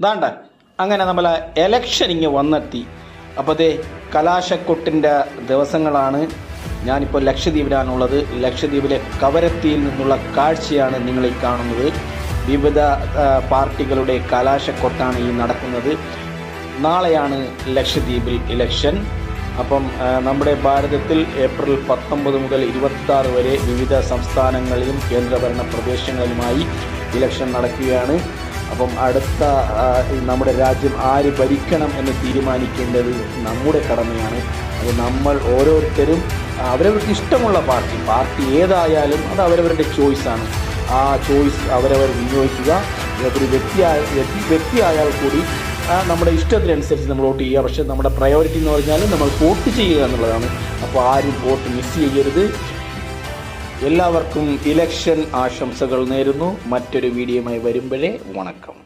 ദാണ്ട. അങ്ങനെ നമ്മളെ എലക്ഷൻ ഇങ്ങ് വന്നെത്തി. അപ്പോൾ അതേ കലാശക്കൊട്ടിന്റെ ദിവസങ്ങളാണ്. ഞാനിപ്പോൾ ലക്ഷദ്വീപിലാണുള്ളത്. ലക്ഷദ്വീപിലെ കവരത്തിയിൽ നിന്നുള്ള കാഴ്ചയാണ് നിങ്ങൾ ഈ കാണുന്നത്. വിവിധ പാർട്ടികളുടെ കലാശക്കൊട്ടാണ് ഈ നടക്കുന്നത്. നാളെയാണ് ലക്ഷദ്വീപിൽ ഇലക്ഷൻ അപ്പം നമ്മുടെ ഭാരതത്തിൽ ഏപ്രിൽ പത്തൊമ്പത് മുതൽ ഇരുപത്തി വരെ വിവിധ സംസ്ഥാനങ്ങളിലും കേന്ദ്രഭരണ പ്രദേശങ്ങളിലുമായി ഇലക്ഷൻ നടക്കുകയാണ്. അപ്പം അടുത്ത നമ്മുടെ രാജ്യം ആര് ഭരിക്കണം എന്ന് തീരുമാനിക്കേണ്ടത് നമ്മുടെ കടമയാണ്. അത് നമ്മൾ ഓരോരുത്തരും അവരവർക്ക് ഇഷ്ടമുള്ള പാർട്ടി പാർട്ടി ഏതായാലും അത് അവരവരുടെ ചോയ്സാണ് ആ ചോയ്സ് അവരവർ വിനിയോഗിക്കുക. ഒരു വ്യക്തിയായ വ്യക്തി വ്യക്തിയായാൽ കൂടി നമ്മുടെ ഇഷ്ടത്തിനനുസരിച്ച് നമ്മൾ വോട്ട് ചെയ്യുക. പക്ഷേ നമ്മുടെ പ്രയോറിറ്റി എന്ന് പറഞ്ഞാൽ നമ്മൾ വോട്ട് ചെയ്യുക എന്നുള്ളതാണ്. അപ്പോൾ ആരും വോട്ട് മിസ് ചെയ്യരുത്. എല്ലാവർക്കും ഇലക്ഷൻ ആശംസകൾ നേരുന്നു. മറ്റൊരു വീഡിയോയുമായി വരുമ്പോഴേ വണക്കം.